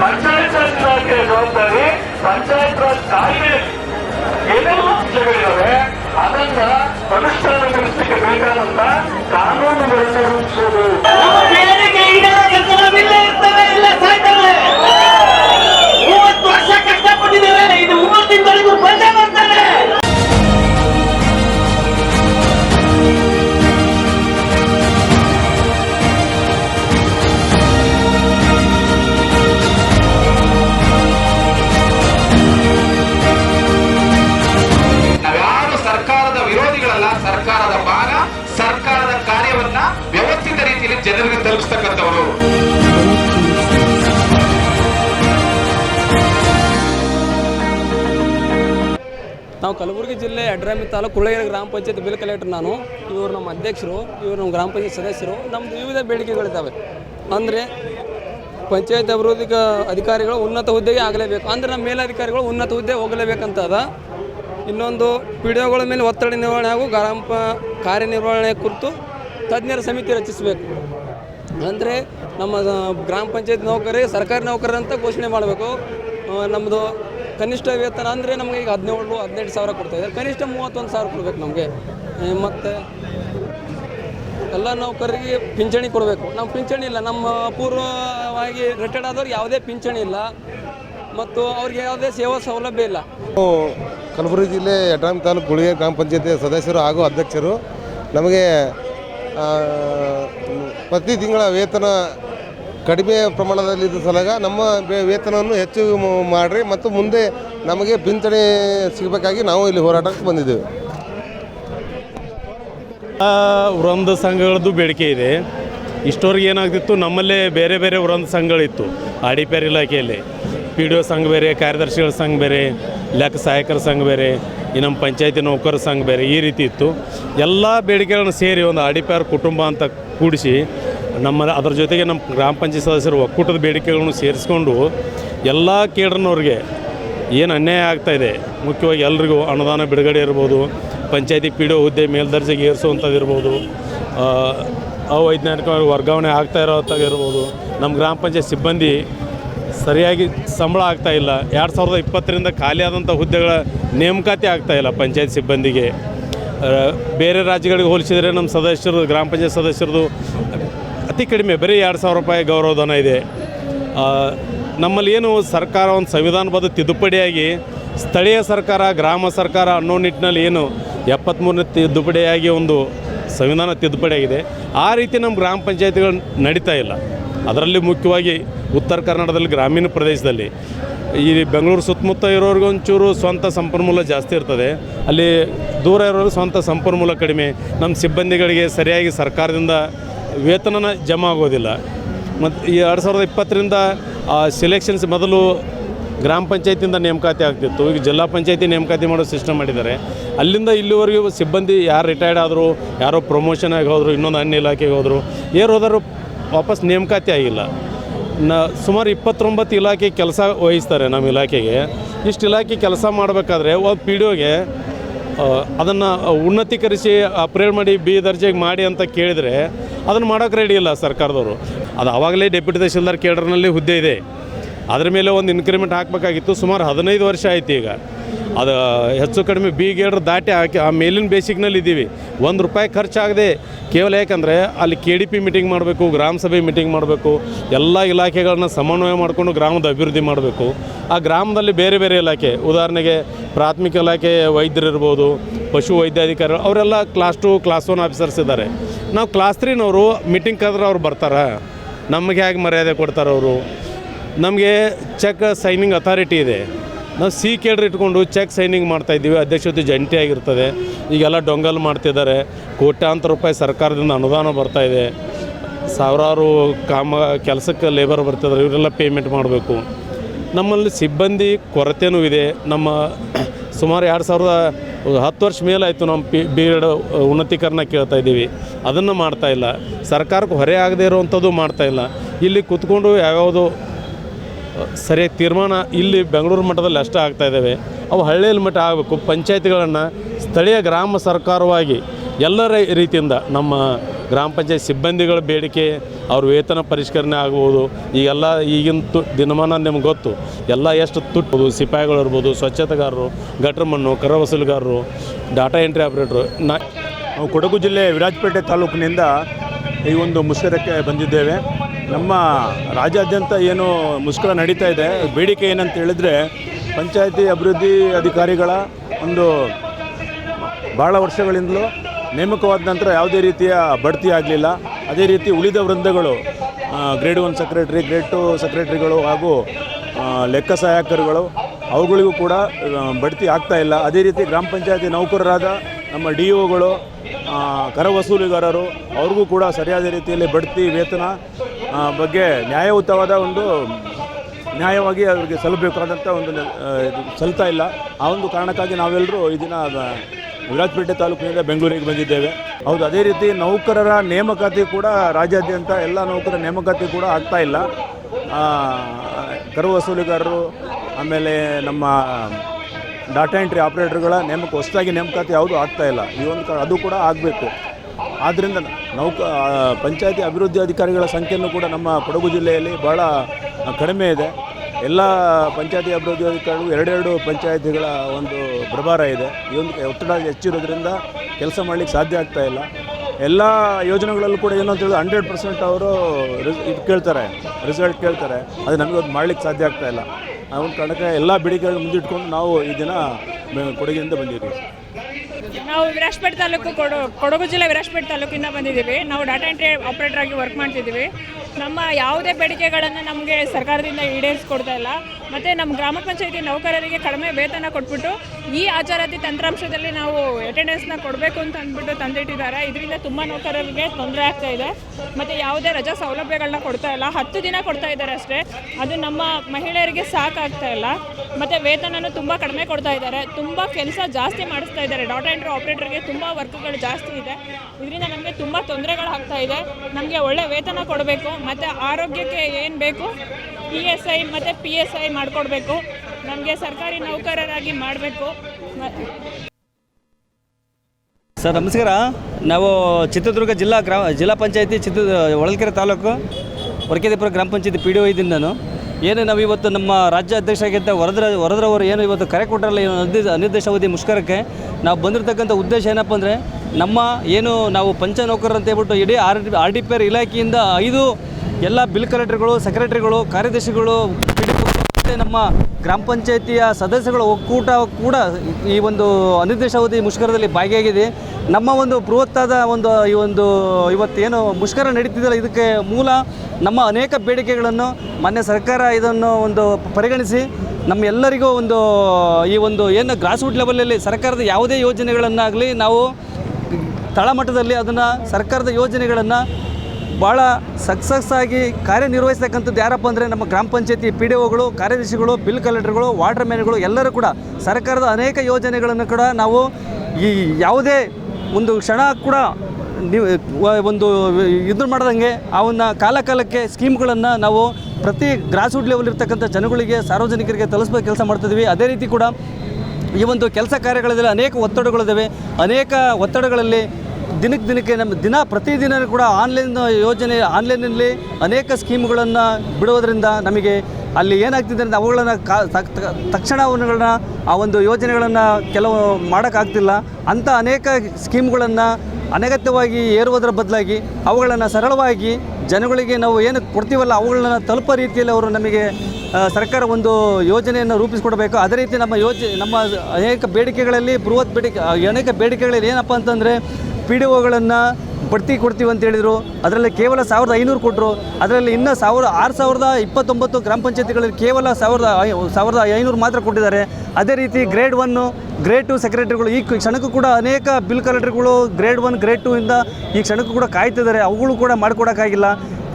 ಪಂಚಾಯತ್ ರಾಜ್ ಇಲಾಖೆ ಜವಾಬ್ದಾರಿ, ಪಂಚಾಯತ್ ರಾಜ್ ಕಾಯ್ದೆ ಏನೆಲ್ಲ ಅಂಶಗಳಿದಾವೆ ಅದನ್ನ ಬೇಕಾದಂತ ಮೂವತ್ತು ವರ್ಷ ಕಷ್ಟಪಟ್ಟಿದ್ದೇವೆ ಇದು ಮೂವತ್ತಿಂದವರೆಗೂ ಬಂದೇ ಬರ್ತದೆ ತಾಲೂಕು ಕುಳ್ಳಗೆರೆ ಗ್ರಾಮ ಪಂಚಾಯತ್ ಬಿಲ್ ಕಲೆಕ್ಟರ್ ನಾನು. ಇವರು ನಮ್ಮ ಅಧ್ಯಕ್ಷರು, ಇವರು ನಮ್ಮ ಗ್ರಾಮ ಪಂಚಾಯತ್ ಸದಸ್ಯರು. ನಮ್ಮದು ವಿವಿಧ ಬೇಡಿಕೆಗಳಿದ್ದಾವೆ. ಅಂದರೆ ಪಂಚಾಯತ್ ಅಭಿವೃದ್ಧಿ ಅಧಿಕಾರಿಗಳು ಉನ್ನತ ಹುದ್ದೆಗೆ ಆಗಲೇಬೇಕು. ಅಂದರೆ ನಮ್ಮ ಮೇಲಧಿಕಾರಿಗಳು ಉನ್ನತ ಹುದ್ದೆ ಹೋಗಲೇಬೇಕಂತ ಅದ ಇನ್ನೊಂದು ಪಿ ಡಿ ಒಗಳ ಮೇಲೆ ಒತ್ತಡ ನಿರ್ವಹಣೆ ಹಾಗೂ ಗ್ರಾಮ ಕಾರ್ಯನಿರ್ವಹಣೆ ಕುರಿತು ತಜ್ಞರ ಸಮಿತಿ ರಚಿಸಬೇಕು. ಅಂದರೆ ನಮ್ಮ ಗ್ರಾಮ ಪಂಚಾಯತ್ ನೌಕರಿ ಸರ್ಕಾರಿ ನೌಕರರಂತ ಘೋಷಣೆ ಮಾಡಬೇಕು. ನಮ್ಮದು ಕನಿಷ್ಠ ವೇತನ ಅಂದರೆ ನಮಗೆ ಈಗ ಹದಿನೇಳು, ಹದಿನೆಂಟು ಸಾವಿರ ಕೊಡ್ತಾ ಇದ್ದಾರೆ. ಕನಿಷ್ಠ ಮೂವತ್ತೊಂದು ಸಾವಿರ ಕೊಡಬೇಕು ನಮಗೆ. ಮತ್ತು ಎಲ್ಲ ನೌಕರರಿಗೆ ಪಿಂಚಣಿ ಕೊಡಬೇಕು. ನಮ್ಮ ಪಿಂಚಣಿ ಇಲ್ಲ, ನಮ್ಮ ಪೂರ್ವವಾಗಿ ರಿಟೈರ್ಡ್ ಆದವ್ರಿಗೆ ಯಾವುದೇ ಪಿಂಚಣಿ ಇಲ್ಲ. ಮತ್ತು ಅವ್ರಿಗೆ ಯಾವುದೇ ಸೇವಾ ಸೌಲಭ್ಯ ಇಲ್ಲ. ಕಲಬುರಗಿ ಜಿಲ್ಲೆ ಯಡ್ರಾಮ್ ತಾಲೂಕು ಗುಳಿಗೆ ಗ್ರಾಮ ಪಂಚಾಯತಿ ಸದಸ್ಯರು ಹಾಗೂ ಅಧ್ಯಕ್ಷರು ನಮಗೆ ಪ್ರತಿ ತಿಂಗಳ ವೇತನ ಕಡಿಮೆ ಪ್ರಮಾಣದಲ್ಲಿದ್ದ ಸಲಗ ನಮ್ಮ ವೇತನವನ್ನು ಹೆಚ್ಚು ಮಾಡಿರಿ ಮತ್ತು ಮುಂದೆ ನಮಗೆ ಪಿಂಚಣಿ ಸಿಗಬೇಕಾಗಿ ನಾವು ಇಲ್ಲಿ ಹೋರಾಟಕ್ಕೆ ಬಂದಿದ್ದೇವೆ. ವೃಂದ ಸಂಘಗಳದ್ದು ಬೇಡಿಕೆ ಇದೆ. ಇಷ್ಟೋರಿಗೆ ಏನಾಗ್ತಿತ್ತು? ನಮ್ಮಲ್ಲೇ ಬೇರೆ ಬೇರೆ ವೃಂದ ಸಂಘಗಳಿತ್ತು. ಆಡಿಪೇರ್ ಇಲಾಖೆಯಲ್ಲಿ. ಪಿ ಡಿ ಒ ಸಂಘ ಬೇರೆ, ಕಾರ್ಯದರ್ಶಿಗಳ ಸಂಘ ಬೇರೆ ಲೆಕ್ಕ ಸಹಾಯಕರ ಸಂಘ ಬೇರೆ, ಈ ನಮ್ಮ ಪಂಚಾಯತಿ ನೌಕರ ಸಂಘ ಬೇರೆ ಈ ರೀತಿ ಇತ್ತು. ಎಲ್ಲ ಬೇಡಿಕೆಗಳನ್ನು ಸೇರಿ ಒಂದು ಆಡಿಪೇರ್ ಕುಟುಂಬ ಅಂತ ಕೂಡಿಸಿ ನಮ್ಮ ಅದರ ಜೊತೆಗೆ ನಮ್ಮ ಗ್ರಾಮ ಪಂಚಾಯತ್ ಸದಸ್ಯರು ಒಕ್ಕೂಟದ ಬೇಡಿಕೆಗಳನ್ನು ಸೇರಿಸ್ಕೊಂಡು ಎಲ್ಲ ಕೇಡ್ರನವ್ರಿಗೆ ಏನು ಅನ್ಯಾಯ ಆಗ್ತಾ ಇದೆ, ಮುಖ್ಯವಾಗಿ ಎಲ್ರಿಗೂ ಅನುದಾನ ಬಿಡುಗಡೆ ಇರ್ಬೋದು, ಪಂಚಾಯತಿ ಪಿ ಡಿ ಒ ಹುದ್ದೆ ಮೇಲ್ದರ್ಜೆಗೆ ಏರಿಸುವಂಥದ್ದು ಇರ್ಬೋದು ಅವೈಜ್ಞಾನಿಕವಾಗಿ ವರ್ಗಾವಣೆ ಆಗ್ತಾ ಇರೋಂಥದ್ದು ಇರ್ಬೋದು. ನಮ್ಮ ಗ್ರಾಮ ಪಂಚಾಯತ್ ಸಿಬ್ಬಂದಿ ಸರಿಯಾಗಿ ಸಂಬಳ ಆಗ್ತಾ ಇಲ್ಲ. ಎರಡು ಸಾವಿರದ ಇಪ್ಪತ್ತರಿಂದ ಖಾಲಿ ಆದಂಥ ಹುದ್ದೆಗಳ ನೇಮಕಾತಿ ಆಗ್ತಾ ಇಲ್ಲ ಪಂಚಾಯತ್ ಸಿಬ್ಬಂದಿಗೆ. ಬೇರೆ ರಾಜ್ಯಗಳಿಗೆ ಹೋಲಿಸಿದರೆ ನಮ್ಮ ಸದಸ್ಯರು, ಗ್ರಾಮ ಪಂಚಾಯತ್ ಸದಸ್ಯರದು ಅತಿ ಕಡಿಮೆ, ಬರೀ ಎರಡು ಸಾವಿರ ರೂಪಾಯಿ ಗೌರವಧನ ಇದೆ. ನಮ್ಮಲ್ಲಿ ಏನು ಸರ್ಕಾರ ಒಂದು ಸಂವಿಧಾನಬದ್ಧ ತಿದ್ದುಪಡಿಯಾಗಿ, ಸ್ಥಳೀಯ ಸರ್ಕಾರ, ಗ್ರಾಮ ಸರ್ಕಾರ ಅನ್ನೋ ನಿಟ್ಟಿನಲ್ಲಿ ಏನು ಎಪ್ಪತ್ತ್ಮೂರನೇ ತಿದ್ದುಪಡಿಯಾಗಿ ಒಂದು ಸಂವಿಧಾನ ತಿದ್ದುಪಡಿಯಾಗಿದೆ. ಆ ರೀತಿ ನಮ್ಮ ಗ್ರಾಮ ಪಂಚಾಯತಿಗಳು ನಡೀತಾ ಇಲ್ಲ. ಅದರಲ್ಲಿ ಮುಖ್ಯವಾಗಿ ಉತ್ತರ ಕರ್ನಾಟಕದಲ್ಲಿ, ಗ್ರಾಮೀಣ ಪ್ರದೇಶದಲ್ಲಿ. ಈ ಬೆಂಗಳೂರು ಸುತ್ತಮುತ್ತ ಇರೋರಿಗೆ ಒಂಚೂರು ಸ್ವಂತ ಸಂಪನ್ಮೂಲ ಜಾಸ್ತಿ ಇರ್ತದೆ. ಅಲ್ಲಿ ದೂರ ಇರೋರು ಸ್ವಂತ ಸಂಪನ್ಮೂಲ ಕಡಿಮೆ. ನಮ್ಮ ಸಿಬ್ಬಂದಿಗಳಿಗೆ ಸರಿಯಾಗಿ ಸರ್ಕಾರದಿಂದ ವೇತನನ ಜಮಾ ಆಗೋದಿಲ್ಲ. ಮತ್ತು ಈ ಎರಡು ಸಾವಿರದ ಇಪ್ಪತ್ತರಿಂದ ಸೆಲೆಕ್ಷನ್ಸ್ ಮೊದಲು ಗ್ರಾಮ ಪಂಚಾಯತಿಯಿಂದ ನೇಮಕಾತಿ ಆಗ್ತಿತ್ತು. ಈಗ ಜಿಲ್ಲಾ ಪಂಚಾಯತಿ ನೇಮಕಾತಿ ಮಾಡೋ ಸಿಸ್ಟಮ್ ಮಾಡಿದ್ದಾರೆ. ಅಲ್ಲಿಂದ ಇಲ್ಲಿವರೆಗೂ ಸಿಬ್ಬಂದಿ ಯಾರು ರಿಟೈರ್ಡ್ ಆದರೂ, ಯಾರೋ ಪ್ರಮೋಷನ್ ಆಗಿ ಹೋದರು, ಇನ್ನೊಂದು ಅನ್ಯ ಇಲಾಖೆಗೆ ಹೋದರು, ಏರು ಹೋದರೂ ವಾಪಸ್ ನೇಮಕಾತಿ ಆಗಿಲ್ಲ. ನ ಸುಮಾರು ಇಪ್ಪತ್ತೊಂಬತ್ತು ಇಲಾಖೆ ಕೆಲಸ ವಹಿಸ್ತಾರೆ ನಮ್ಮ ಇಲಾಖೆಗೆ. ಇಷ್ಟು ಇಲಾಖೆ ಕೆಲಸ ಮಾಡಬೇಕಾದ್ರೆ ಒಂದು ಪಿ ಡಿ ಒಗೆ ಅದನ್ನು ಉನ್ನತೀಕರಿಸಿ ಅಪ್ರೇಲ್ ಮಾಡಿ ಬಿ ದರ್ಜೆಗೆ ಮಾಡಿ ಅಂತ ಕೇಳಿದರೆ ಅದನ್ನು ಮಾಡೋಕೆ ರೆಡಿ ಇಲ್ಲ ಸರ್ಕಾರದವರು. ಅದು ಆವಾಗಲೇ ಡೆಪ್ಯೂಟಿ ತಹಶೀಲ್ದಾರ್ ಕೇಡರ್ನಲ್ಲಿ ಹುದ್ದೆ ಇದೆ. ಅದ್ರ ಮೇಲೆ ಒಂದು ಇನ್ಕ್ರಿಮೆಂಟ್ ಹಾಕಬೇಕಾಗಿತ್ತು. ಸುಮಾರು ಹದಿನೈದು ವರ್ಷ ಆಯ್ತು ಈಗ. ಅದು ಹೆಚ್ಚು ಕಡಿಮೆ ಬಿ ಗೇಡ್ರ್ ದಾಟಿ ಹಾಕಿ ಆ ಮೇಲಿನ ಬೇಸಿಕ್ನಲ್ಲಿ ಇದ್ದೀವಿ. ಒಂದು ರೂಪಾಯಿ ಖರ್ಚಾಗದೆ ಕೇವಲ ಯಾಕಂದರೆ ಅಲ್ಲಿ ಕೆ ಡಿ ಪಿ ಮೀಟಿಂಗ್ ಮಾಡಬೇಕು, ಗ್ರಾಮ ಸಭೆ ಮೀಟಿಂಗ್ ಮಾಡಬೇಕು, ಎಲ್ಲ ಇಲಾಖೆಗಳನ್ನ ಸಮನ್ವಯ ಮಾಡಿಕೊಂಡು ಗ್ರಾಮದ ಅಭಿವೃದ್ಧಿ ಮಾಡಬೇಕು. ಆ ಗ್ರಾಮದಲ್ಲಿ ಬೇರೆ ಬೇರೆ ಇಲಾಖೆ, ಉದಾಹರಣೆಗೆ ಪ್ರಾಥಮಿಕ ಇಲಾಖೆ ವೈದ್ಯರಿರ್ಬೋದು, ಪಶು ವೈದ್ಯಾಧಿಕಾರಿ ಅವರೆಲ್ಲ class two class one officers ಇದ್ದಾರೆ. ನಾವು ಕ್ಲಾಸ್ ತ್ರೀನವರು ಮೀಟಿಂಗ್ ಕರೆದ್ರೆ ಅವ್ರು ಬರ್ತಾರೆ. ನಮಗೆ ಹೇಗೆ ಮರ್ಯಾದೆ ಕೊಡ್ತಾರೆ ಅವರು? ನಮಗೆ ಚೆಕ್ ಸೈನಿಂಗ್ ಅಥಾರಿಟಿ ಇದೆ. ನಾವು ಸಿ ಕೇಳ್ರಿ ಇಟ್ಕೊಂಡು ಚೆಕ್ ಸೈನಿಂಗ್ ಮಾಡ್ತಾ ಇದ್ದೀವಿ. ಅಧ್ಯಕ್ಷತೆ ಜಂಟಿಯಾಗಿರ್ತದೆ ಈಗೆಲ್ಲ ಡೊಂಗಲ್ ಮಾಡ್ತಿದ್ದಾರೆ. ಕೋಟ್ಯಾಂತರ ರೂಪಾಯಿ ಸರ್ಕಾರದಿಂದ ಅನುದಾನ ಬರ್ತಾ ಇದೆ. ಸಾವಿರಾರು ಕಾಮ, ಕೆಲಸಕ್ಕೆ ಲೇಬರ್ ಬರ್ತಿದ್ದಾರೆ ಇವರೆಲ್ಲ ಪೇಮೆಂಟ್ ಮಾಡಬೇಕು. ನಮ್ಮಲ್ಲಿ ಸಿಬ್ಬಂದಿ ಕೊರತೆನೂ ಇದೆ. ನಮ್ಮ ಸುಮಾರು ಎರಡು ಸಾವಿರದ ಹತ್ತು ವರ್ಷ ಮೇಲಾಯಿತು ನಮ್ಮ ಪಿ ಬಿ ಎಡ್ ಉನ್ನತೀಕರಣ ಕೇಳ್ತಾ ಇದ್ದೀವಿ. ಅದನ್ನು ಮಾಡ್ತಾ ಇಲ್ಲ. ಸರ್ಕಾರಕ್ಕೆ ಹೊರೆ ಆಗದೇ ಇರುವಂಥದ್ದು ಮಾಡ್ತಾ ಇಲ್ಲ. ಇಲ್ಲಿ ಕೂತ್ಕೊಂಡು ಯಾವ್ಯಾವುದು ಸರಿಯಾಗಿ ತೀರ್ಮಾನ ಇಲ್ಲಿ ಬೆಂಗಳೂರು ಮಟ್ಟದಲ್ಲಿ ಅಷ್ಟೇ ಆಗ್ತಾ ಇದ್ದಾವೆ. ಅವು ಹಳ್ಳಿಯಲ್ಲಿ ಮಟ್ಟ ಆಗಬೇಕು. ಪಂಚಾಯತ್ಗಳನ್ನು ಸ್ಥಳೀಯ ಗ್ರಾಮ ಸರ್ಕಾರವಾಗಿ ಎಲ್ಲ ರೀತಿಯಿಂದ ನಮ್ಮ ಗ್ರಾಮ ಪಂಚಾಯತ್ ಸಿಬ್ಬಂದಿಗಳ ಬೇಡಿಕೆ, ಅವ್ರ ವೇತನ ಪರಿಷ್ಕರಣೆ ಆಗ್ಬೋದು. ಈಗೆಲ್ಲ ಈಗಿನ ತು ದಿನಮಾನ ನಿಮ್ಗೆ ಗೊತ್ತು. ಎಲ್ಲ ಎಷ್ಟು ತುಟ್ಬೋದು, ಸಿಪಾಯಿಗಳು ಇರ್ಬೋದು, ಸ್ವಚ್ಛತೆಗಾರರು, ಗಟ್ರ ಮಣ್ಣು, ಕರ ವಸೂಲಿಗಾರರು, ಡಾಟಾ ಎಂಟ್ರಿ ಆಪ್ರೇಟ್ರು, ನಾ ಕೊಡಗು ಜಿಲ್ಲೆ ವಿರಾಜಪೇಟೆ ತಾಲೂಕಿನಿಂದ ಈ ಒಂದು ಮುಷ್ಕರಕ್ಕೆ ಬಂದಿದ್ದೇವೆ. ನಮ್ಮ ರಾಜ್ಯಾದ್ಯಂತ ಏನು ಮುಷ್ಕರ ನಡೀತಾ ಇದೆ, ಬೇಡಿಕೆ ಏನಂತ ಹೇಳಿದರೆ ಪಂಚಾಯತಿ ಅಭಿವೃದ್ಧಿ ಅಧಿಕಾರಿಗಳ ಒಂದು ಭಾಳ ವರ್ಷಗಳಿಂದಲೂ ನೇಮಕವಾದ ನಂತರ ಯಾವುದೇ ರೀತಿಯ ಬಡ್ತಿ ಆಗಲಿಲ್ಲ. ಅದೇ ರೀತಿ ಉಳಿದ ವೃಂದಗಳು grade one secretary grade two ಸೆಕ್ರೆಟ್ರಿಗಳು ಹಾಗೂ ಲೆಕ್ಕ ಸಹಾಯಕರುಗಳು, ಅವುಗಳಿಗೂ ಕೂಡ ಬಡ್ತಿ ಆಗ್ತಾ ಇಲ್ಲ. ಅದೇ ರೀತಿ ಗ್ರಾಮ ಪಂಚಾಯತಿ ನೌಕರರಾದ ನಮ್ಮ ಡಿ ಒಗಳು ಕರ ವಸೂಲಿಗಾರರು, ಅವ್ರಿಗೂ ಕೂಡ ಸರಿಯಾದ ರೀತಿಯಲ್ಲಿ ಬಡ್ತಿ ವೇತನ ಬಗ್ಗೆ ನ್ಯಾಯಯುತವಾದ ಒಂದು, ನ್ಯಾಯವಾಗಿ ಅವರಿಗೆ ಸಲ್ಲಬೇಕಾದಂಥ ಒಂದು ಸಲ್ತಾ ಇಲ್ಲ. ಆ ಒಂದು ಕಾರಣಕ್ಕಾಗಿ ನಾವೆಲ್ಲರೂ ಈ ದಿನ ವಿರಾಜಪೇಟೆ ತಾಲೂಕಿನಿಂದ ಬೆಂಗಳೂರಿಗೆ ಬಂದಿದ್ದೇವೆ. ಹೌದು, ಅದೇ ರೀತಿ ನೌಕರರ ನೇಮಕಾತಿ ಕೂಡ ರಾಜ್ಯಾದ್ಯಂತ ಎಲ್ಲ ನೌಕರರ ನೇಮಕಾತಿ ಕೂಡ ಆಗ್ತಾ ಇಲ್ಲ. ಕರು ವಸೂಲಿಗಾರರು, ಆಮೇಲೆ ನಮ್ಮ ಡಾಟಾ ಎಂಟ್ರಿ ಆಪ್ರೇಟರ್ಗಳ ನೇಮಕ, ಹೊಸದಾಗಿ ನೇಮಕಾತಿ ಯಾವುದೂ ಆಗ್ತಾ ಇಲ್ಲ. ಈ ಒಂದು ಅದು ಕೂಡ ಆಗಬೇಕು. ಆದ್ದರಿಂದ ನೌಕ ಪಂಚಾಯತಿ ಅಭಿವೃದ್ಧಿ ಅಧಿಕಾರಿಗಳ ಸಂಖ್ಯೆಯನ್ನು ಕೂಡ ನಮ್ಮ ಕೊಡಗು ಜಿಲ್ಲೆಯಲ್ಲಿ ಭಾಳ ಕಡಿಮೆ ಇದೆ. ಎಲ್ಲ ಪಂಚಾಯತಿ ಅಭಿವೃದ್ಧಿ ಅಧಿಕಾರಿಗಳು ಎರಡೆರಡು ಪಂಚಾಯತಿಗಳ ಒಂದು ಪ್ರಭಾರ ಇದೆ. ಈ ಒಂದು ಒತ್ತಡ ಹೆಚ್ಚಿರೋದ್ರಿಂದ ಕೆಲಸ ಮಾಡಲಿಕ್ಕೆ ಸಾಧ್ಯ ಆಗ್ತಾ ಇಲ್ಲ. ಎಲ್ಲ ಯೋಜನೆಗಳಲ್ಲೂ ಕೂಡ ಏನು ಅಂತ ಹೇಳಿದ್ರೆ ಹಂಡ್ರೆಡ್ ಪರ್ಸೆಂಟ್ ಅವರು ಇದು ಕೇಳ್ತಾರೆ, ರಿಸಲ್ಟ್ ಕೇಳ್ತಾರೆ. ಅದು ನಮಗೆ ಅದು ಮಾಡಲಿಕ್ಕೆ ಸಾಧ್ಯ ಆಗ್ತಾ ಇಲ್ಲ. ಆ ಒಂದು ಕಾರಣಕ್ಕೆ ಎಲ್ಲ ಬೇಡಿಕೆಗಳನ್ನ ಮುಂದಿಟ್ಕೊಂಡು ನಾವು ಈ ದಿನ ಕೊಡಗಿನಿಂದ ಬಂದಿದ್ದೀವಿ. ನಾವು ವಿರಾಜಪೇಟೆ ತಾಲೂಕು ಕೊಡ, ಕೊಡಗು ಜಿಲ್ಲೆ ವಿರಾಜಪೇಟೆ ತಾಲೂಕಿಂದ ಬಂದಿದ್ದೀವಿ. ನಾವು ಡಾಟಾ ಎಂಟ್ರಿ ಆಪರೇಟರ್ ಆಗಿ ವರ್ಕ್ ಮಾಡ್ತಿದ್ದೀವಿ. ನಮ್ಮ ಯಾವುದೇ ಬೇಡಿಕೆಗಳನ್ನು ನಮಗೆ ಸರ್ಕಾರದಿಂದ ಈಡೇರಿಸ್ಕೊಡ್ತಾ ಇಲ್ಲ. ಮತ್ತು ನಮ್ಮ ಗ್ರಾಮ ಪಂಚಾಯತಿ ನೌಕರರಿಗೆ ಕಡಿಮೆ ವೇತನ ಕೊಟ್ಬಿಟ್ಟು ಈ ಆಚಾರಾತಿ ತಂತ್ರಾಂಶದಲ್ಲಿ ನಾವು ಅಟೆಂಡೆನ್ಸ್ನ ಕೊಡಬೇಕು ಅಂತ ಅಂದ್ಬಿಟ್ಟು ತಂದಿಟ್ಟಿದ್ದಾರೆ. ಇದರಿಂದ ತುಂಬ ನೌಕರರಿಗೆ ತೊಂದರೆ ಆಗ್ತಾ ಇದೆ. ಮತ್ತು ಯಾವುದೇ ರಜಾ ಸೌಲಭ್ಯಗಳನ್ನ ಕೊಡ್ತಾ ಇಲ್ಲ. ಹತ್ತು ದಿನ ಕೊಡ್ತಾ ಇದ್ದಾರೆ ಅಷ್ಟೇ. ಅದು ನಮ್ಮ ಮಹಿಳೆಯರಿಗೆ ಸಾಕಾಗ್ತಾ ಇಲ್ಲ. ಮತ್ತು ವೇತನನೂ ತುಂಬ ಕಡಿಮೆ ಕೊಡ್ತಾ ಇದ್ದಾರೆ. ತುಂಬ ಕೆಲಸ ಜಾಸ್ತಿ ಮಾಡಿಸ್ತಾ ಇದ್ದಾರೆ. ಡಾಟಾ ಎಂಟ್ರಿ ಆಪ್ರೇಟರ್ಗೆ ತುಂಬ ವರ್ಕ್ಗಳು ಜಾಸ್ತಿ ಇದೆ. ಇದರಿಂದ ನಮಗೆ ತುಂಬ ತೊಂದರೆಗಳಾಗ್ತಾ ಇದೆ. ನಮಗೆ ಒಳ್ಳೆ ವೇತನ ಕೊಡಬೇಕು. ಮತ್ತು ಆರೋಗ್ಯಕ್ಕೆ ಏನು ಬೇಕು? ಇ ಎಸ್ ಐ ಮತ್ತು ಪಿ ಎಸ್ ಐ ಮಾಡಿಕೊಡ್ಬೇಕು. ನಮಗೆ ಸರ್ಕಾರಿ ನೌಕರರಾಗಿ ಮಾಡಬೇಕು. ಸರ್, ನಮಸ್ಕಾರ. ನಾವು ಚಿತ್ರದುರ್ಗ ಜಿಲ್ಲಾ ಗ್ರಾಮ ಜಿಲ್ಲಾ ಪಂಚಾಯತಿ ಚಿತ್ರ, ಹೊಳಲ್ಕೆರೆ ತಾಲೂಕು ಹೊರಕೆದಿಪುರ ಗ್ರಾಮ ಪಂಚಾಯತಿ ಪಿ ಡಿ ಒ ಇದ್ದೀನಿ ನಾನು. ಏನು ನಾವು ಇವತ್ತು ನಮ್ಮ ರಾಜ್ಯ ಅಧ್ಯಕ್ಷರಾಗಿದ್ದ ವರದ್ರ, ವರದ್ರವರು ಏನು ಇವತ್ತು ಕರೆ ಕೊಟ್ಟರಲ್ಲ ಅನಿರ್ದಿಷ್ಟಾವಧಿ ಮುಷ್ಕರಕ್ಕೆ, ನಾವು ಬಂದಿರತಕ್ಕಂಥ ಉದ್ದೇಶ ಏನಪ್ಪ ಅಂದರೆ ನಮ್ಮ ಏನು ನಾವು ಪಂಚ ಅಂತ ಹೇಳ್ಬಿಟ್ಟು ಇಡೀ R R D P R ಇಲಾಖೆಯಿಂದ ಐದು ಎಲ್ಲ ಬಿಲ್ ಕಲೆಕ್ಟರ್ಗಳು, ಸೆಕ್ರೆಟರಿಗಳು, ಕಾರ್ಯದರ್ಶಿಗಳು ಮತ್ತು ನಮ್ಮ ಗ್ರಾಮ ಪಂಚಾಯತಿಯ ಸದಸ್ಯಗಳ ಒಕ್ಕೂಟ ಕೂಡ ಈ ಒಂದು ಅನಿರ್ದೇಶಾವಧಿ ಮುಷ್ಕರದಲ್ಲಿ ಭಾಗಿಯಾಗಿದೆ. ನಮ್ಮ ಒಂದು ಬೃಹತ್ತಾದ ಒಂದು ಈ ಒಂದು ಇವತ್ತೇನು ಮುಷ್ಕರ ನಡೀತಿದ್ದಲ್ಲ ಇದಕ್ಕೆ ಮೂಲ ನಮ್ಮ ಅನೇಕ ಬೇಡಿಕೆಗಳನ್ನು ಮಾನ್ಯ ಸರ್ಕಾರ ಇದನ್ನು ಒಂದು ಪರಿಗಣಿಸಿ, ನಮ್ಮೆಲ್ಲರಿಗೂ ಒಂದು ಈ ಒಂದು ಏನು ಗ್ರಾಸ್ ರೂಟ್ ಲೆವೆಲಲ್ಲಿ ಸರ್ಕಾರದ ಯಾವುದೇ ಯೋಜನೆಗಳನ್ನಾಗಲಿ ನಾವು ತಳಮಟ್ಟದಲ್ಲಿ ಅದನ್ನು ಸರ್ಕಾರದ ಯೋಜನೆಗಳನ್ನು ಭಾಳ ಸಕ್ಸಸ್ ಆಗಿ ಕಾರ್ಯನಿರ್ವಹಿಸ್ತಕ್ಕಂಥದ್ದು ಯಾರಪ್ಪ ಅಂದರೆ ನಮ್ಮ ಗ್ರಾಮ ಪಂಚಾಯತಿ ಪಿ ಡಿ ಒಗಳು ಕಾರ್ಯದರ್ಶಿಗಳು ಬಿಲ್ ಕಲೆಕ್ಟರ್ಗಳು ವಾಟರ್ ಮ್ಯಾನ್ಗಳು ಎಲ್ಲರೂ ಕೂಡ ಸರ್ಕಾರದ ಅನೇಕ ಯೋಜನೆಗಳನ್ನು ಕೂಡ ನಾವು ಈ ಯಾವುದೇ ಒಂದು ಕ್ಷಣ ಕೂಡ ನೀವು ಒಂದು ಇದು ಮಾಡ್ದಂಗೆ ಅವನ್ನ ಕಾಲ ಕಾಲಕ್ಕೆ ಸ್ಕೀಮ್ಗಳನ್ನು ನಾವು ಪ್ರತಿ ಗ್ರಾಸ್ರೂಟ್ ಲೆವೆಲ್ ಇರ್ತಕ್ಕಂಥ ಜನಗಳಿಗೆ, ಸಾರ್ವಜನಿಕರಿಗೆ ತಲುಪಿಸೋ ಕೆಲಸ ಮಾಡ್ತಿದ್ವಿ. ಅದೇ ರೀತಿ ಕೂಡ ಈ ಒಂದು ಕೆಲಸ ಕಾರ್ಯಗಳಲ್ಲಿ ಅನೇಕ ಒತ್ತಡಗಳಿದ್ದಾವೆ ಅನೇಕ ಒತ್ತಡಗಳಲ್ಲಿ ದಿನಕ್ಕೆ ದಿನಕ್ಕೆ ನಮ್ಮ ದಿನ ಪ್ರತಿದಿನ ಕೂಡ ಆನ್ಲೈನ್ ಯೋಜನೆ, ಆನ್ಲೈನಲ್ಲಿ ಅನೇಕ ಸ್ಕೀಮ್ಗಳನ್ನು ಬಿಡೋದರಿಂದ ನಮಗೆ ಅಲ್ಲಿ ಏನಾಗ್ತಿದೆ ಅಂದರೆ ಅವುಗಳನ್ನು ಕಾ ತಕ್- ತಕ್- ತಕ್ಷಣ ಅವುಗಳನ್ನ ಆ ಒಂದು ಯೋಜನೆಗಳನ್ನು ಕೆಲವು ಮಾಡೋಕ್ಕಾಗ್ತಿಲ್ಲ. ಅಂಥ ಅನೇಕ ಸ್ಕೀಮ್ಗಳನ್ನು ಅನಗತ್ಯವಾಗಿ ಏರುವುದರ ಬದಲಾಗಿ ಅವುಗಳನ್ನು ಸರಳವಾಗಿ ಜನಗಳಿಗೆ ನಾವು ಏನು ಕೊಡ್ತೀವಲ್ಲ ಅವುಗಳನ್ನು ತಲುಪೋ ರೀತಿಯಲ್ಲಿ ಅವರು ನಮಗೆ ಸರ್ಕಾರ ಒಂದು ಯೋಜನೆಯನ್ನು ರೂಪಿಸಿಕೊಡಬೇಕು. ಅದೇ ರೀತಿ ನಮ್ಮ ಯೋಜನೆ ನಮ್ಮ ಅನೇಕ ಬೇಡಿಕೆಗಳಲ್ಲಿ ಬೃಹತ್ ಬೇಡಿಕೆ ಅನೇಕ ಬೇಡಿಕೆಗಳಲ್ಲಿ ಏನಪ್ಪ ಅಂತಂದರೆ ಪಿ ಡಿ ಒಗಳನ್ನು ಬಡ್ತಿ ಕೊಡ್ತೀವಿ ಅಂತ ಹೇಳಿದರು. ಅದರಲ್ಲಿ ಕೇವಲ ಸಾವಿರದ ಐನೂರು ಕೊಟ್ಟರು ಅದರಲ್ಲಿ ಇನ್ನೂ ಸಾವಿರ, ಆರು ಸಾವಿರದ ಇಪ್ಪತ್ತೊಂಬತ್ತು ಗ್ರಾಮ ಪಂಚಾಯತಿಗಳಲ್ಲಿ ಕೇವಲ ಸಾವಿರದ ಸಾವಿರದ ಐನೂರು ಮಾತ್ರ ಕೊಟ್ಟಿದ್ದಾರೆ. ಅದೇ ರೀತಿ ಗ್ರೇಡ್ ಒನ್ನು ಗ್ರೇಡ್ ಟು ಸೆಕ್ರೆಟರಿಗಳು ಈ ಕ್ಷಣಕ್ಕೂ ಕೂಡ ಅನೇಕ ಬಿಲ್ ಕಲೆಕ್ಟರ್ಗಳು ಗ್ರೇಡ್ ಒನ್, ಗ್ರೇಡ್ ಟು ಇಂದ ಈ ಕ್ಷಣಕ್ಕೂ ಕೂಡ ಕಾಯ್ತಿದ್ದಾರೆ. ಅವುಗಳು ಕೂಡ ಮಾಡಿಕೊಡೋಕ್ಕಾಗಿಲ್ಲ.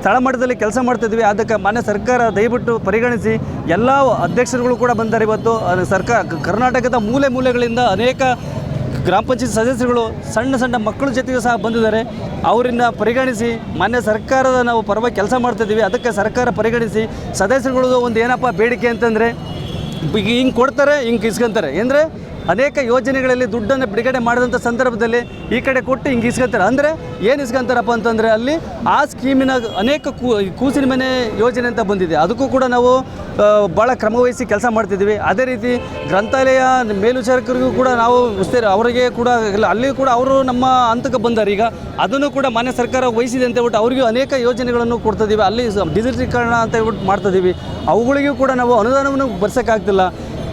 ತಳಮಟ್ಟದಲ್ಲಿ ಕೆಲಸ ಮಾಡ್ತಿದ್ವಿ ಅದಕ್ಕೆ ಮಾನ್ಯ ಸರ್ಕಾರ ದಯವಿಟ್ಟು ಪರಿಗಣಿಸಿ. ಎಲ್ಲ ಅಧ್ಯಕ್ಷರುಗಳು ಕೂಡ ಬಂದಾರೆ ಇವತ್ತು. ಸರ್ಕಾರ ಕರ್ನಾಟಕದ ಮೂಲೆ ಮೂಲೆಗಳಿಂದ ಅನೇಕ ಗ್ರಾಮ ಪಂಚಾಯತ್ ಸದಸ್ಯರುಗಳು ಸಣ್ಣ ಸಣ್ಣ ಮಕ್ಕಳ ಜೊತೆಗೂ ಸಹ ಬಂದಿದ್ದಾರೆ. ಅವರನ್ನ ಪರಿಗಣಿಸಿ ಮಾನ್ಯ ಸರ್ಕಾರದ ನಾವು ಪರವಾಗಿ ಕೆಲಸ ಮಾಡ್ತಿದ್ದೀವಿ ಅದಕ್ಕೆ ಸರ್ಕಾರ ಪರಿಗಣಿಸಿ ಸದಸ್ಯರುಗಳದ್ದು ಒಂದು ಏನಪ್ಪ ಬೇಡಿಕೆ ಅಂತಂದರೆ ಹಿಂಗೆ ಕೊಡ್ತಾರೆ, ಹಿಂಗೆ ಇಸ್ಕೊಂತಾರೆ ಅಂದರೆ ಅನೇಕ ಯೋಜನೆಗಳಲ್ಲಿ ದುಡ್ಡನ್ನು ಬಿಡುಗಡೆ ಮಾಡಿದಂಥ ಸಂದರ್ಭದಲ್ಲಿ ಈ ಕಡೆ ಕೊಟ್ಟು ಹಿಂಗೆ ಇಸ್ಕೊಂತಾರೆ ಅಂದರೆ ಏನು ಇಸ್ಕೊಂತಾರಪ್ಪ ಅಂತಂದರೆ ಅಲ್ಲಿ ಆ ಸ್ಕೀಮಿನ ಅನೇಕ ಕೂಸಿನ ಮನೆ ಯೋಜನೆ ಅಂತ ಬಂದಿದೆ. ಅದಕ್ಕೂ ಕೂಡ ನಾವು ಭಾಳ ಕ್ರಮವಹಿಸಿ ಕೆಲಸ ಮಾಡ್ತಿದ್ದೀವಿ. ಅದೇ ರೀತಿ ಗ್ರಂಥಾಲಯ ಮೇಲ್ವಿಚಾರಕರಿಗೂ ಕೂಡ ನಾವು ಉಸ್ತೇರಿ ಅವರಿಗೆ ಕೂಡ, ಇಲ್ಲ ಅಲ್ಲಿ ಕೂಡ ಅವರು ನಮ್ಮ ಹಂತಕ್ಕೆ ಬಂದಾರೆ. ಈಗ ಅದನ್ನು ಕೂಡ ಮಾನ್ಯ ಸರ್ಕಾರ ವಹಿಸಿದೆ ಅಂತ ಹೇಳ್ಬಿಟ್ಟು ಅವರಿಗೂ ಅನೇಕ ಯೋಜನೆಗಳನ್ನು ಕೊಡ್ತಿದ್ದೀವಿ ಅಲ್ಲಿ ಡಿಜಿಟಲೀಕರಣ ಅಂತ ಹೇಳ್ಬಿಟ್ಟು ಮಾಡ್ತಿದ್ದೀವಿ ಅವುಗಳಿಗೂ ಕೂಡ ನಾವು ಅನುದಾನವನ್ನು ಬರ್ಸೋಕ್ಕಾಗ್ತಿಲ್ಲ.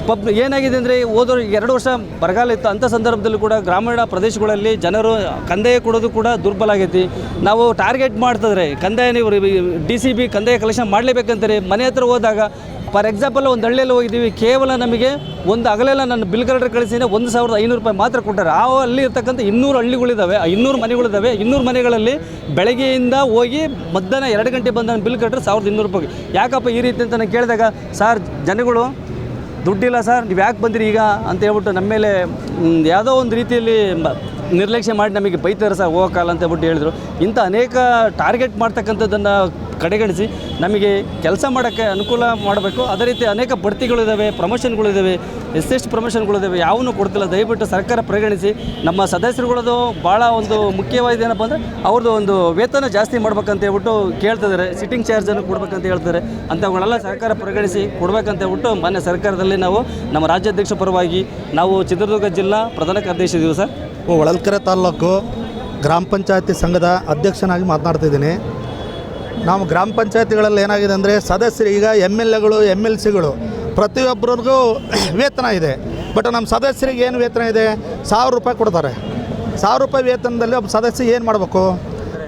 ಪಬ್ ಏನಾಗಿದೆ ಅಂದರೆ ಹೋದ ಎರಡು ವರ್ಷ ಬರಗಾಲ ಇತ್ತು ಅಂಥ ಸಂದರ್ಭದಲ್ಲೂ ಕೂಡ ಗ್ರಾಮೀಣ ಪ್ರದೇಶಗಳಲ್ಲಿ ಜನರು ಕಂದಾಯ ಕೊಡೋದು ಕೂಡ ದುರ್ಬಲ ಆಗೈತಿ. ನಾವು ಟಾರ್ಗೆಟ್ ಮಾಡ್ತಿದ್ರೆ ಕಂದಾಯ ನೀವು ಡಿ ಸಿ ಬಿ ಕಂದಾಯ ಕಲೆಕ್ಷನ್ ಮಾಡಲೇಬೇಕಂತಾರೆ. ಮನೆ ಹತ್ರ ಹೋದಾಗ ಫಾರ್ ಎಕ್ಸಾಂಪಲ್ ಒಂದು ಹಳ್ಳಿಯಲ್ಲಿ ಹೋಗಿದ್ದೀವಿ, ಕೇವಲ ನಮಗೆ ಒಂದು ಅಗಲೆಲ್ಲ ನನ್ನ ಬಿಲ್ ಕಲೆಕ್ಟರ್ ಕಳಿಸಿದ್ರೆ ಒಂದು ಸಾವಿರದ ಐನೂರು ರೂಪಾಯಿ ಮಾತ್ರ ಕೊಟ್ಟಾರೆ. ಆ ಅಲ್ಲಿ ಇರ್ತಕ್ಕಂಥ ಇನ್ನೂರು ಹಳ್ಳಿಗಳಿದ್ದಾವೆ ಇನ್ನೂರು ಮನೆಗಳಿದ್ದಾವೆ, ಇನ್ನೂರು ಮನೆಗಳಲ್ಲಿ ಬೆಳಗ್ಗೆಯಿಂದ ಹೋಗಿ ಮಧ್ಯಾಹ್ನ ಎರಡು ಗಂಟೆ ಬಂದ ಬಿಲ್ ಕಟ್ಟರೆ ಸಾವಿರದ ಇನ್ನೂರು ರೂಪಾಯಿ ಯಾಕಪ್ಪ ಈ ರೀತಿ ಅಂತ ನಾನು ಕೇಳಿದಾಗ, ಸಾರ್, ಜನಗಳು ದುಡ್ಡಿಲ್ಲ ಸರ್, ನೀವು ಯಾಕೆ ಬಂದಿರಿ ಈಗ ಅಂತ ಹೇಳ್ಬಿಟ್ಟು ನಮ್ಮ ಮೇಲೆ ಯಾವುದೋ ಒಂದು ರೀತಿಯಲ್ಲಿ ನಿರ್ಲಕ್ಷ್ಯ ಮಾಡಿ ನಮಗೆ ಬೈತಾರೆ ಸರ್ ಹೋಗೋಕ್ಕಲ್ಲ ಅಂತ ಹೇಳ್ಬಿಟ್ಟು ಹೇಳಿದರು. ಇಂಥ ಅನೇಕ ಟಾರ್ಗೆಟ್ ಮಾಡ್ತಕ್ಕಂಥದ್ದನ್ನು ಕಡೆಗಣಿಸಿ ನಮಗೆ ಕೆಲಸ ಮಾಡೋಕ್ಕೆ ಅನುಕೂಲ ಮಾಡಬೇಕು. ಅದೇ ರೀತಿ ಅನೇಕ ಬಡ್ತಿಗಳಿದ್ದಾವೆ ಪ್ರಮೋಷನ್ಗಳಿದ್ದಾವೆ ಎಸ್ ಎಷ್ಟು ಪ್ರಮೋಷನ್ಗಳಿದ್ದಾವೆ ಯಾವನ್ನೂ ಕೊಡ್ತಿಲ್ಲ. ದಯವಿಟ್ಟು ಸರ್ಕಾರ ಪರಿಗಣಿಸಿ ನಮ್ಮ ಸದಸ್ಯರುಗಳದು ಭಾಳ ಒಂದು ಮುಖ್ಯವಾದ ಏನಪ್ಪ ಅಂದರೆ ಅವ್ರದ್ದು ಒಂದು ವೇತನ ಜಾಸ್ತಿ ಮಾಡ್ಬೇಕಂತ ಹೇಳ್ಬಿಟ್ಟು ಕೇಳ್ತಿದ್ದಾರೆ. ಸಿಟ್ಟಿಂಗ್ ಚಾರ್ಜನ್ನು ಕೊಡ್ಬೇಕಂತ ಹೇಳ್ತಾರೆ ಅಂಥವುಗಳೆಲ್ಲ ಸರ್ಕಾರ ಪರಿಗಣಿಸಿ ಕೊಡಬೇಕಂತ ಹೇಳ್ಬಿಟ್ಟು ಮಾನ್ಯ ಸರ್ಕಾರದಲ್ಲಿ ನಾವು ನಮ್ಮ ರಾಜ್ಯಾಧ್ಯಕ್ಷ ಪರವಾಗಿ ನಾವು ಚಿತ್ರದುರ್ಗ ಜಿಲ್ಲಾ ಪ್ರಧಾನ ಕಾರ್ಯದರ್ಶಿ ದಿವಸ ಸರ್. ಹೊಳಲ್ಕೆರೆ ತಾಲೂಕು ಗ್ರಾಮ ಪಂಚಾಯತಿ ಸಂಘದ ಅಧ್ಯಕ್ಷನಾಗಿ ಮಾತನಾಡ್ತಿದ್ದೀನಿ ನಾವು ಗ್ರಾಮ ಪಂಚಾಯತಿಗಳಲ್ಲಿ ಏನಾಗಿದೆ ಅಂದರೆ ಸದಸ್ಯರು ಈಗ ಎಂ ಎಲ್ ಎಗಳು, ಎಂ ಎಲ್ ಸಿಗಳು ಪ್ರತಿಯೊಬ್ಬರಿಗೂ ವೇತನ ಇದೆ. ಬಟ್ ನಮ್ಮ ಸದಸ್ಯರಿಗೆ ಏನು ವೇತನ ಇದೆ? ಸಾವಿರ ರೂಪಾಯಿ ಕೊಡ್ತಾರೆ. ಸಾವಿರ ರೂಪಾಯಿ ವೇತನದಲ್ಲಿ ಒಬ್ಬ ಸದಸ್ಯ ಏನು ಮಾಡಬೇಕು?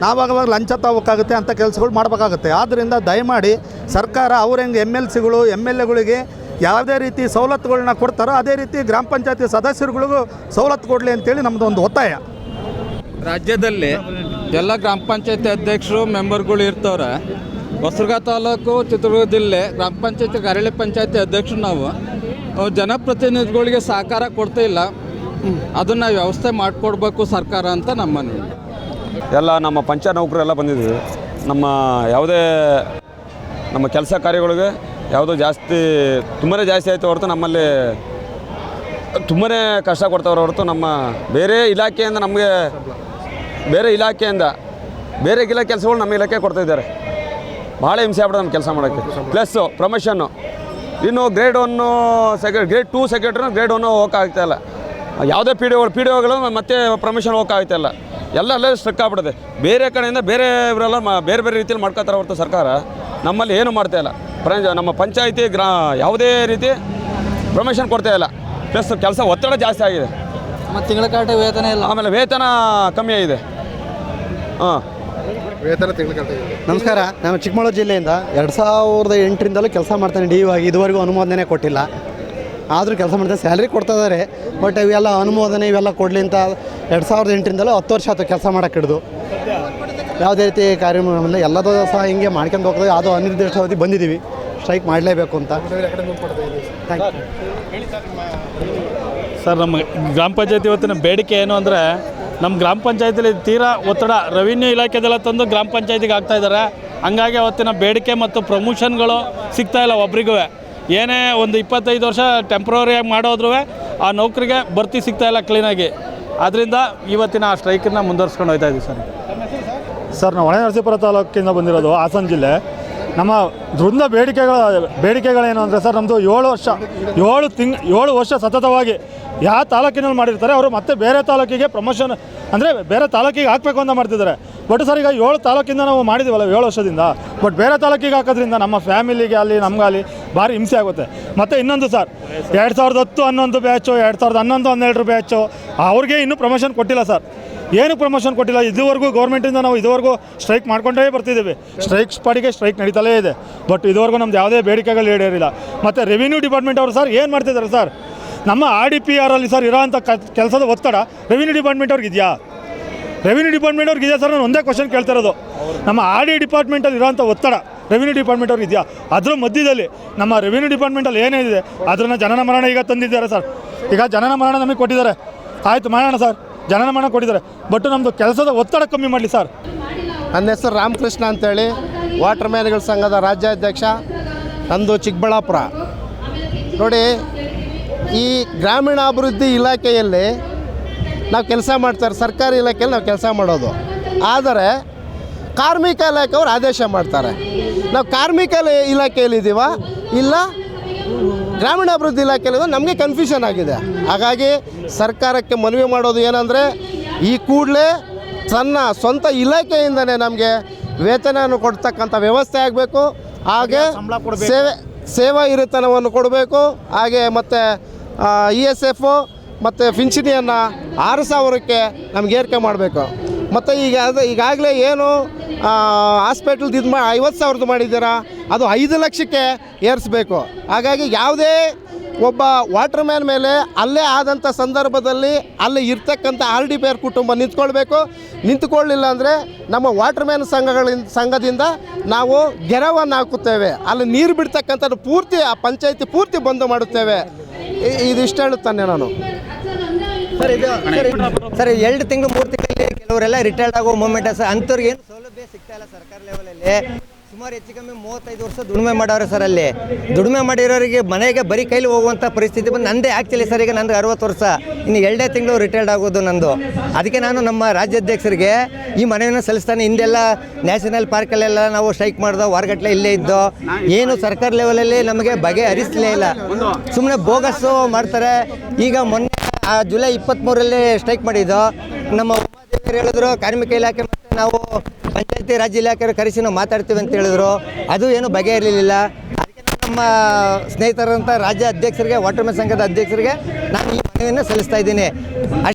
ನಾವಾಗವಾಗ ಲಂಚ ತಗೋಬೇಕಾಗುತ್ತೆ ಅಂಥ ಕೆಲಸಗಳು ಮಾಡಬೇಕಾಗುತ್ತೆ. ಆದ್ದರಿಂದ ದಯಮಾಡಿ ಸರ್ಕಾರ ಅವ್ರು ಹೆಂಗೆ ಎಂ ಎಲ್ ಸಿಗಳು, ಎಂ ಎಲ್ ಎಗಳಿಗೆ ಯಾವುದೇ ರೀತಿ ಸವಲತ್ತುಗಳನ್ನ ಕೊಡ್ತಾರೋ ಅದೇ ರೀತಿ ಗ್ರಾಮ ಪಂಚಾಯತಿ ಸದಸ್ಯರುಗಳಿಗೂ ಸವಲತ್ತು ಕೊಡಲಿ ಅಂತೇಳಿ ನಮ್ಮದು ಒಂದು ಒತ್ತಾಯ. ರಾಜ್ಯದಲ್ಲಿ ಎಲ್ಲ ಗ್ರಾಮ ಪಂಚಾಯತಿ ಅಧ್ಯಕ್ಷರು, ಮೆಂಬರ್ಗಳು ಇರ್ತವ್ರೆ. ಹೊಸದುರ್ಗ ತಾಲೂಕು, ಚಿತ್ರದುರ್ಗ ಜಿಲ್ಲೆ, ಗ್ರಾಮ ಪಂಚಾಯತಿ ಕರಳಿ ಪಂಚಾಯತಿ ಅಧ್ಯಕ್ಷರು ನಾವು. ಜನಪ್ರತಿನಿಧಿಗಳಿಗೆ ಸಹಕಾರ ಕೊಡ್ತಾ ಇಲ್ಲ. ಅದನ್ನು ವ್ಯವಸ್ಥೆ ಮಾಡಿಕೊಡ್ಬೇಕು ಸರ್ಕಾರ ಅಂತ ನಮ್ಮ ಎಲ್ಲ ನಮ್ಮ ಪಂಚ ನೌಕರೆಲ್ಲ ಬಂದಿದ್ದೀವಿ ನಮ್ಮ ಯಾವುದೇ ನಮ್ಮ ಕೆಲಸ ಕಾರ್ಯಗಳಿಗೆ ಯಾವುದೋ ಜಾಸ್ತಿ ತುಂಬಾ ಜಾಸ್ತಿ ಆಯಿತು ಹೊರತು ನಮ್ಮಲ್ಲಿ ತುಂಬಾ ಕಷ್ಟ ಕೊಡ್ತಾವ್ರೆ ಹೊರತು ನಮ್ಮ ಬೇರೆ ಇಲಾಖೆಯಿಂದ ನಮಗೆ ಬೇರೆ ಇಲಾಖೆಯಿಂದ ಬೇರೆ ಗಿಲ ಕೆಲಸಗಳು ನಮ್ಮ ಇಲಾಖೆ ಕೊಡ್ತಾ ಇದ್ದಾರೆ ಭಾಳ ಹಿಂಸೆ ಆಗ್ಬಿಡುತ್ತೆ ನಮ್ಮ ಕೆಲಸ ಮಾಡೋಕ್ಕೆ. ಪ್ಲಸ್ಸು ಪ್ರಮೋಷನ್ನು ಇನ್ನು grade one second grade two secretary grade one ಹೋಗೋಕ್ಕಾಗ್ತಾಯಿಲ್ಲ ಯಾವುದೇ ಪಿ ಡಿ ಒಗಳು ಪಿ ಡಿ ಒಗಳು ಮತ್ತೆ ಪ್ರಮೋಷನ್ ಇಲ್ಲ. ಎಲ್ಲ ಅಲ್ಲೇ ಸ್ಟ್ರಿಕ್ ಆಗ್ಬಿಡುತ್ತೆ. ಬೇರೆ ಕಡೆಯಿಂದ ಬೇರೆ ಇವರೆಲ್ಲ ಮ ಬೇರೆ ಬೇರೆ ರೀತಿಯಲ್ಲಿ ಮಾಡ್ಕೋತಾರೆ ಹೊರತು ಸರ್ಕಾರ. ನಮ್ಮಲ್ಲಿ ಏನು ಮಾಡ್ತಾ ಇಲ್ಲ. ಪ್ರ ನಮ್ಮ ಪಂಚಾಯಿತಿ ಗ್ರಾ ಯಾವುದೇ ರೀತಿ ಪ್ರಮೋಷನ್ ಕೊಡ್ತಾ ಇಲ್ಲ. ಪ್ಲಸ್ ಕೆಲಸ ಒತ್ತಡ ಜಾಸ್ತಿ ಆಗಿದೆ. ಮತ್ತು ತಿಂಗಳ ಕಾಟ ವೇತನ ಇಲ್ಲ. ಆಮೇಲೆ ವೇತನ ಕಮ್ಮಿ ಆಗಿದೆ. ಹಾಂ. ನಮಸ್ಕಾರ ನಾನು ಚಿಕ್ಕಮಗಳೂರು ಜಿಲ್ಲೆಯಿಂದ ಎರಡು ಸಾವಿರದ ಎಂಟರಿಂದಲೂ ಕೆಲಸ ಮಾಡ್ತಾನೆ ಡಿ ಆಗಿ. ಇದುವರೆಗೂ ಅನುಮೋದನೆ ಕೊಟ್ಟಿಲ್ಲ. ಆದರೂ ಕೆಲಸ ಮಾಡ್ತಾರೆ ಸ್ಯಾಲ್ರಿ ಕೊಡ್ತಾ ಇದ್ದಾರೆ ಬಟ್ ಇವೆಲ್ಲ ಅನುಮೋದನೆ ಇವೆಲ್ಲ ಕೊಡಲಿ ಅಂತ ಎರಡು ಸಾವಿರದ ಎಂಟರಿಂದಲೂ ಹತ್ತು ವರ್ಷ ಆಯ್ತು ಕೆಲಸ ಮಾಡೋಕ್ಕೆ ಹಿಡಿದು. ಯಾವುದೇ ರೀತಿ ಕಾರ್ಯಕ್ರಮ ಎಲ್ಲದೂ ಸಹ ಹಿಂಗೆ ಮಾಡ್ಕೊಂಡು ಹೋಗ್ತದೆ. ಯಾವುದೋ ಅನಿರ್ದಿಷ್ಟಾವಧಿ ಬಂದಿದ್ದೀವಿ. ಸ್ಟ್ರೈಕ್ ಮಾಡಲೇಬೇಕು ಅಂತ. ಸರ್ ನಮ್ಮ ಗ್ರಾಮ ಪಂಚಾಯತಿ ಇವತ್ತಿನ ಬೇಡಿಕೆ ಏನು ಅಂದರೆ ನಮ್ಮ ಗ್ರಾಮ ಪಂಚಾಯತಿಲಿ ತೀರಾ ಒತ್ತಡ ರೆವಿನ್ಯೂ ಇಲಾಖೆದೆಲ್ಲ ತಂದು ಗ್ರಾಮ ಪಂಚಾಯತಿಗೆ ಆಗ್ತಾ ಇದ್ದಾರೆ. ಹಂಗಾಗಿ ಅವತ್ತಿನ ಬೇಡಿಕೆ ಮತ್ತು ಪ್ರಮೋಷನ್ಗಳು ಸಿಗ್ತಾ ಇಲ್ಲ ಒಬ್ರಿಗೂ ಏನೇ ಒಂದು ಇಪ್ಪತ್ತೈದು ವರ್ಷ ಟೆಂಪ್ರವರಿಯಾಗಿ ಮಾಡೋದ್ರೂ ಆ ನೌಕರಿಗೆ ಭರ್ತಿ ಸಿಗ್ತಾ ಇಲ್ಲ ಕ್ಲೀನಾಗಿ ಅದರಿಂದ ಇವತ್ತಿನ ಆ ಸ್ಟ್ರೈಕನ್ನು ಮುಂದುವರ್ಸ್ಕೊಂಡು ಹೋಗ್ತಾ ಇದ್ದೀವಿ ಸರ್. ಸರ್, ನಾವು ಹೊಳೆನರಸೀಪುರ ತಾಲೂಕಿಂದ ಬಂದಿರೋದು ಹಾಸನ ಜಿಲ್ಲೆ. ನಮ್ಮ ದೃಢ ಬೇಡಿಕೆಗಳ ಬೇಡಿಕೆಗಳೇನು ಅಂದರೆ ಸರ್ ನಮ್ಮದು ಏಳು ವರ್ಷ, ಏಳು ತಿಂಗ್, ಏಳು ವರ್ಷ ಸತತವಾಗಿ ಯಾವ ತಾಲೂಕಿನಲ್ಲಿ ಮಾಡಿರ್ತಾರೆ, ಅವರು ಮತ್ತೆ ಬೇರೆ ತಾಲೂಕಿಗೆ ಪ್ರಮೋಷನ್ ಅಂದರೆ ಬೇರೆ ತಾಲೂಕಿಗೆ ಹಾಕಬೇಕು ಅಂತ ಮಾಡ್ತಿದ್ದಾರೆ. ಬಟ್ ಸರ್ ಈಗ ಏಳು ತಾಲೂಕಿಂದ ನಾವು ಮಾಡಿದ್ದೀವಲ್ಲ ಏಳು ವರ್ಷದಿಂದ. ಬಟ್ ಬೇರೆ ತಾಲೂಕಿಗೆ ಹಾಕೋದ್ರಿಂದ ನಮ್ಮ ಫ್ಯಾಮಿಲಿಗೆ ಅಲ್ಲಿ ನಮಗಲ್ಲಿ ಭಾರಿ ಹಿಂಸೆ ಆಗುತ್ತೆ. ಮತ್ತು ಇನ್ನೊಂದು ಸರ್ ಎರಡು ಸಾವಿರದ ಹತ್ತು ಹನ್ನೊಂದು ಬ್ಯಾಚು ಎರಡು ಸಾವಿರದ ಹನ್ನೊಂದು ಹನ್ನೆರಡು ಬ್ಯಾಚು ಅವ್ರಿಗೆ ಇನ್ನೂ ಪ್ರಮೋಷನ್ ಕೊಟ್ಟಿಲ್ಲ ಸರ್ ಏನು ಪ್ರಮೋಷನ್ ಕೊಟ್ಟಿಲ್ಲ, ಇದುವರೆಗೂ ಗೌರ್ಮೆಂಟಿಂದ ನಾವು ಇದುವರೆಗೂ ಸ್ಟ್ರೈಕ್ ಮಾಡ್ಕೊಂಡೇ ಬರ್ತಿದ್ದೀವಿ. ಸ್ಟ್ರೈಕ್ ಪಾಡಿಗೆ ಸ್ಟ್ರೈಕ್ ನಡೀತಲೇ ಇದೆ. ಬಟ್ ಇದುವರೆಗೂ ನಮ್ದು ಯಾವುದೇ ಬೇಡಿಕೆಗಳು ಈಡೇರಿಲ್ಲ. ಮತ್ತು ರೆವಿನ್ಯೂ ಡಿಪಾರ್ಟ್ಮೆಂಟ್ ಅವರು ಸರ್ ಏನು ಮಾಡ್ತಿದ್ದಾರೆ ಸರ್ ನಮ್ಮ ಆರ್ ಡಿ ಪಿ ಆರಲ್ಲಿ ಸರ್ ಇರೋಂಥ ಕೆಲಸದ ಒತ್ತಡ ರೆವಿನ್ಯೂ ಡಿಪಾರ್ಟ್ಮೆಂಟ್ ಅವ್ರಿಗೆ ಇದೆಯಾ? ರೆವಿನ್ಯೂ ಡಿಪಾರ್ಟ್ಮೆಂಟ್ ಅವ್ರಿಗೆ ಇದೆಯಾ ಸರ್? ನಾನು ಒಂದೇ ಕ್ವಶನ್ ಕೇಳ್ತಾ ಇರೋದು. ನಮ್ಮ ಆರ್ ಡಿ ಡಿಪಾರ್ಟ್ಮೆಂಟಲ್ಲಿ ಇರೋಂಥ ಒತ್ತಡ ರೆವಿನ್ಯೂ ಡಿಪಾರ್ಟ್ಮೆಂಟ್ ಅವ್ರಿಗೆ ಇದೆಯಾ? ಅದ್ರ ಮಧ್ಯದಲ್ಲಿ ನಮ್ಮ ರೆವಿನ್ಯೂ ಡಿಪಾರ್ಟ್ಮೆಂಟಲ್ಲಿ ಏನೇನಿದೆ ಅದನ್ನು ಜನನ ಮರಣ ಈಗ ತಂದಿದ್ದಾರೆ ಸರ್. ಈಗ ಜನನ ಮರಣ ನಮಗೆ ಕೊಟ್ಟಿದ್ದಾರೆ. ಆಯಿತು, ಮಾಡೋಣ ಸರ್. ಜನನ ಮರಣ ಕೊಟ್ಟಿದ್ದಾರೆ. ಬಟ್ ನಮ್ಮದು ಕೆಲಸದ ಒತ್ತಡ ಕಮ್ಮಿ ಮಾಡಲಿ ಸರ್. ನನ್ನ ಹೆಸರು ರಾಮಕೃಷ್ಣ ಅಂತೇಳಿ. ವಾಟರ್ ಮ್ಯಾನ್ಗಳ ಸಂಘದ ರಾಜ್ಯಾಧ್ಯಕ್ಷ. ನಂದು ಚಿಕ್ಕಬಳ್ಳಾಪುರ. ನೋಡಿ ಈ ಗ್ರಾಮೀಣಾಭಿವೃದ್ಧಿ ಇಲಾಖೆಯಲ್ಲಿ ನಾವು ಕೆಲಸ ಮಾಡ್ತಾರೆ ಸರ್ಕಾರಿ ಇಲಾಖೆಯಲ್ಲಿ ನಾವು ಕೆಲಸ ಮಾಡೋದು. ಆದರೆ ಕಾರ್ಮಿಕ ಇಲಾಖೆಯವರು ಆದೇಶ ಮಾಡ್ತಾರೆ. ನಾವು ಕಾರ್ಮಿಕ ಇಲಾಖೆಯಲ್ಲಿ ಇಲಾಖೆಯಲ್ಲಿದ್ದೀವ? ಇಲ್ಲ ಗ್ರಾಮೀಣಾಭಿವೃದ್ಧಿ ಇಲಾಖೆಯಲ್ಲಿ ನಮಗೆ ಕನ್ಫ್ಯೂಷನ್ ಆಗಿದೆ. ಹಾಗಾಗಿ ಸರ್ಕಾರಕ್ಕೆ ಮನವಿ ಮಾಡೋದು ಏನಂದರೆ ಈ ಕೂಡಲೇ ತನ್ನ ಸ್ವಂತ ಇಲಾಖೆಯಿಂದನೇ ನಮಗೆ ವೇತನವನ್ನು ಕೊಡ್ತಕ್ಕಂಥ ವ್ಯವಸ್ಥೆ ಆಗಬೇಕು. ಹಾಗೆ ಸೇವೆ ಸೇವಾ ಹಿರಿತನವನ್ನು ಕೊಡಬೇಕು. ಹಾಗೆ ಮತ್ತು ಇ ಎಸ್ ಎಫು ಮತ್ತು ಪಿಂಚಣಿಯನ್ನು ಆರು ಸಾವಿರಕ್ಕೆ ನಮ್ಗೆ ಏರಿಕೆ ಮಾಡಬೇಕು. ಮತ್ತು ಈಗ ಅದು ಈಗಾಗಲೇ ಏನು ಹಾಸ್ಪಿಟ್ಲ್ದು ಇದು ಮಾ ಐವತ್ತು ಸಾವಿರದ್ದು ಮಾಡಿದ್ದೀರಾ, ಅದು ಐದು ಲಕ್ಷಕ್ಕೆ ಏರಿಸಬೇಕು. ಹಾಗಾಗಿ ಯಾವುದೇ ಒಬ್ಬ ವಾಟರ್ ಮ್ಯಾನ್ ಮೇಲೆ ಅಲ್ಲೇ ಆದಂಥ ಸಂದರ್ಭದಲ್ಲಿ ಅಲ್ಲಿ ಇರ್ತಕ್ಕಂಥ ಆರ್ ಡಿ ಪಿ ಆರ್ ಕುಟುಂಬ ನಿಂತ್ಕೊಳ್ಬೇಕು. ನಿಂತ್ಕೊಳ್ಳಿಲ್ಲ ಅಂದರೆ ನಮ್ಮ ವಾಟರ್ ಮ್ಯಾನ್ ಸಂಘಗಳಿಂದ ಸಂಘದಿಂದ ನಾವು ಗೆರವನ್ನು ಹಾಕುತ್ತೇವೆ. ಅಲ್ಲಿ ನೀರು ಬಿಡ್ತಕ್ಕಂಥದ್ದು ಪೂರ್ತಿ, ಆ ಪಂಚಾಯಿತಿ ಪೂರ್ತಿ ಬಂದ್ ಮಾಡುತ್ತೇವೆ. ಇದಿಷ್ಟು ಹೇಳುತ್ತಾನೆ ನಾನು. ಸರ್ ಇದು ಸರ್. ಸರ್ ಎರಡು ತಿಂಗಳು ಮೂರು ತಿಂಗಳಲ್ಲಿ ಕೆಲವರೆಲ್ಲ ರಿಟೈರ್ಡ್ ಆಗೋ ಮೂಮೆಂಟ್ ಸರ್ ಅಂಥವ್ರಿಗೆ ಏನು ಸೌಲಭ್ಯ ಸಿಗ್ತಾ ಇಲ್ಲ ಸರ್ಕಾರ ಲೆವೆಲಲ್ಲಿ ಸುಮಾರು ಹೆಚ್ಚು ಕಮ್ಮಿ ಮೂವತ್ತೈದು ವರ್ಷ ದುಡಿಮೆ ಮಾಡೋರು ಸರ್ ಅಲ್ಲಿ. ದುಡಿಮೆ ಮಾಡಿರೋರಿಗೆ ಮನೆಗೆ ಬರೀ ಕೈಲಿ ಹೋಗುವಂಥ ಪರಿಸ್ಥಿತಿ ಬಂದು ನಂದೇ ಆ್ಯಕ್ಚುಲಿ ಸರ್ ಈಗ ನಂದು ಅರವತ್ತು ವರ್ಷ. ಇನ್ನು ಎರಡೇ ತಿಂಗಳು ರಿಟೈರ್ಡ್ ಆಗೋದು ನಂದು. ಅದಕ್ಕೆ ನಾನು ನಮ್ಮ ರಾಜ್ಯಾಧ್ಯಕ್ಷರಿಗೆ ಈ ಮನೆಯನ್ನು ಸಲ್ಲಿಸ್ತಾನೆ. ಹಿಂದೆಲ್ಲ ನ್ಯಾಷನಲ್ ಪಾರ್ಕಲ್ಲೆಲ್ಲ ನಾವು ಸ್ಟ್ರೈಕ್ ಮಾಡ್ದೋ ವಾರಗಟ್ಟಲೆ ಇಲ್ಲೇ ಇದ್ದೋ, ಏನು ಸರ್ಕಾರ ಲೆವೆಲಲ್ಲಿ ನಮಗೆ ಬಗೆಹರಿಸಲೇ ಇಲ್ಲ. ಸುಮ್ಮನೆ ಬೋಗಸ್ಸು ಮಾಡ್ತಾರೆ. ಈಗ ಮೊನ್ನೆ, ಆ ಜುಲೈ ಇಪ್ಪತ್ತ್ಮೂರಲ್ಲಿ ಸ್ಟ್ರೈಕ್ ಮಾಡಿದ್ದು, ನಮ್ಮ ಉಪಾಧ್ಯಕ್ಷರು ಹೇಳಿದ್ರು, ಕಾರ್ಮಿಕ ಇಲಾಖೆ ಮತ್ತು ನಾವು ಪಂಚಾಯತಿ ರಾಜ್ ಇಲಾಖೆ ಕರೆಸಿ ನಾವು ಮಾತಾಡ್ತೀವಿ ಅಂತ ಹೇಳಿದ್ರು. ಅದು ಏನು ಬಗೆಹರಿಲಿಲ್ಲ ಅದಕ್ಕೆ ನಮ್ಮ ಸ್ನೇಹಿತರಂಥ ರಾಜ್ಯ ಅಧ್ಯಕ್ಷರಿಗೆ ವಾಟರ್ ಮ್ಯಾನ್ ಸಂಘದ ಅಧ್ಯಕ್ಷರಿಗೆ ನಾನು ಈ ಮನವಿಯನ್ನು ಸಲ್ಲಿಸ್ತಾ ಇದ್ದೀನಿ.